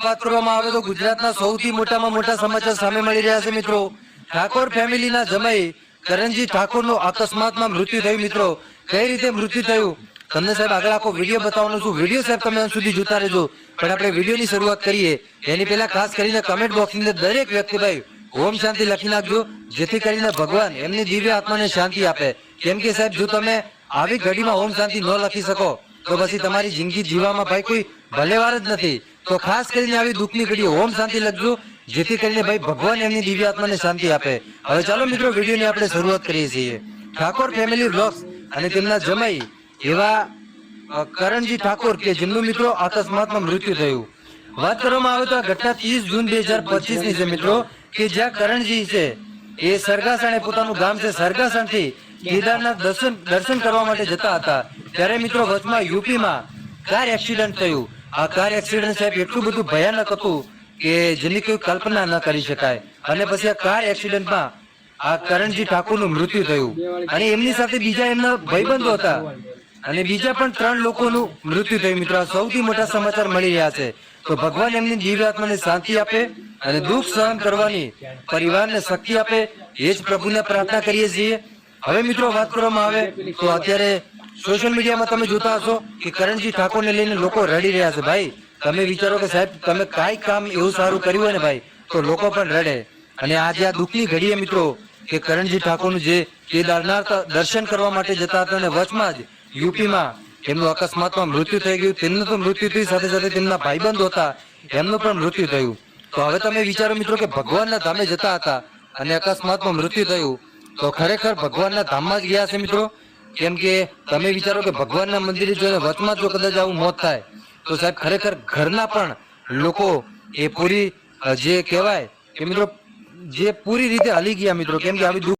કરવામાં આવે તો ગુજરાતના સૌથી મોટામાં મોટા સમાચાર સામે મળી રહ્યા છે, મિત્રો. ઠાકોર ફેમિલીના જમાઈ કરણજી ઠાકોરનું અકસ્માતમાં મૃત્યુ થયું, મિત્રો. કઈ રીતે મૃત્યુ થયું? તમને સાહેબ આગળ આખો વીડિયો બતાવવાનો છું. વીડિયો સાહેબ તમે સુધી જોતા રહેજો. પણ આપણે વિડીયોની શરૂઆત કરીએ. એની પહેલા ખાસ કરીને કમેન્ટ બોક્સની અંદર દરેક વ્યક્તિ, ભાઈ, ઓમ શાંતિ લખી નાખજો. જેથી કરીને ભગવાન એમની દિવ્ય આત્માને શાંતિ આપે. કેમ કે સાહેબ, જો તમે આવી ઘડીમાં ઓમ શાંતિ ન લખી શકો, તો પછી તમારી જિંદગી જીવામાં ભાઈ, કોઈ ભલેવાર જ નથી. તો ખાસ કરીને આવી દુઃખની ઘડીએ ઓમ શાંતિ લખજો, જેથી કરીને ભાઈ ભગવાન એમની દિવ્ય આત્માને શાંતિ આપે. હવે ચાલો મિત્રો, વિડીયોની આપણે શરૂઆત કરીએ છીએ. ઠાકોર ફેમિલી બ્લોગ્સ અને તેમના જમાઈ એવા કરણજી ઠાકોર કે જેમનું મિત્રો અકસ્માતમાં મૃત્યુ થયું. વાત કરવામાં આવે તો આ ઘટના ત્રીસ જૂન બે હજાર પચીસની છે મિત્રો, કે જ્યાં કરણજી છે, એ સરગાસણ પોતાનું ગામ છે સરગાસણથી કેદારનાથ દર્શન દર્શન કરવા માટે જતા હતા. ત્યારે મિત્રો વચમાં યુપીમાં કાર એક્સિડન્ટ થયું. આ કાર એક્સિડન્ટ સાહેબ એટલું બધું ભયાનક હતું કે જેની કોઈ કલ્પના ન કરી શકાય. અને પછી આ કાર એક્સિડન્ટમાં આ કરણજી ઠાકોરનું મૃત્યુ થયું. અને એમની સાથે બીજા એમના ભાઈબંધો હતા. અને બીજા પણ ત્રણ લોકોનું મૃત્યુ થયું. મિત્રો સૌથી મોટા સમાચાર મળી રહ્યા છે. તો ભગવાન એમની દિવ્યાત્માને શાંતિ આપે અને દુઃખ સહન કરવાની પરિવારને શક્તિ આપે. એ જ પ્રભુને પ્રાર્થના કરીએ છીએ. હવે મિત્રો વાત કરવામાં આવે તો અત્યારે સોશિયલ મીડિયામાં તમે જોતા હશો કે કરણજી ઠાકોરને લઈને લોકો રડી રહ્યા છે ભાઈ. તમે વિચારો કે સાહેબ, તમે કાંઈ કામ એવું સારું કર્યું હોય ને ભાઈ, તો લોકો પણ રડે. અને આજે આ દુઃખની ઘડીએ મિત્રો, કે કરણજી ઠાકોરનું જે કેદારનાથ દર્શન કરવા માટે જતા હતા અને વચમાં જ યુપીમાં એમનું અકસ્માતમાં મૃત્યુ થઈ ગયું. તેમનું તો મૃત્યુ થયું, સાથે સાથે તેમના ભાઈબંધ હતા, એમનું પણ મૃત્યુ થયું. તો હવે તમે વિચારો મિત્રો કે ભગવાનના ધામે જતા હતા અને અકસ્માતમાં મૃત્યુ થયું. તો ખરેખર ભગવાનના ધામમાં જ ગયા છે મિત્રો. કેમ કે તમે વિચારો કે ભગવાનના મંદિરે જો વચમાં જો કદાચ આવું મોત થાય, તો સાહેબ ખરેખર ઘરના પણ લોકો એ પૂરી જે કહેવાય કે મિત્રો, જે પૂરી રીતે હલી ગયા મિત્રો, કેમ કે આવી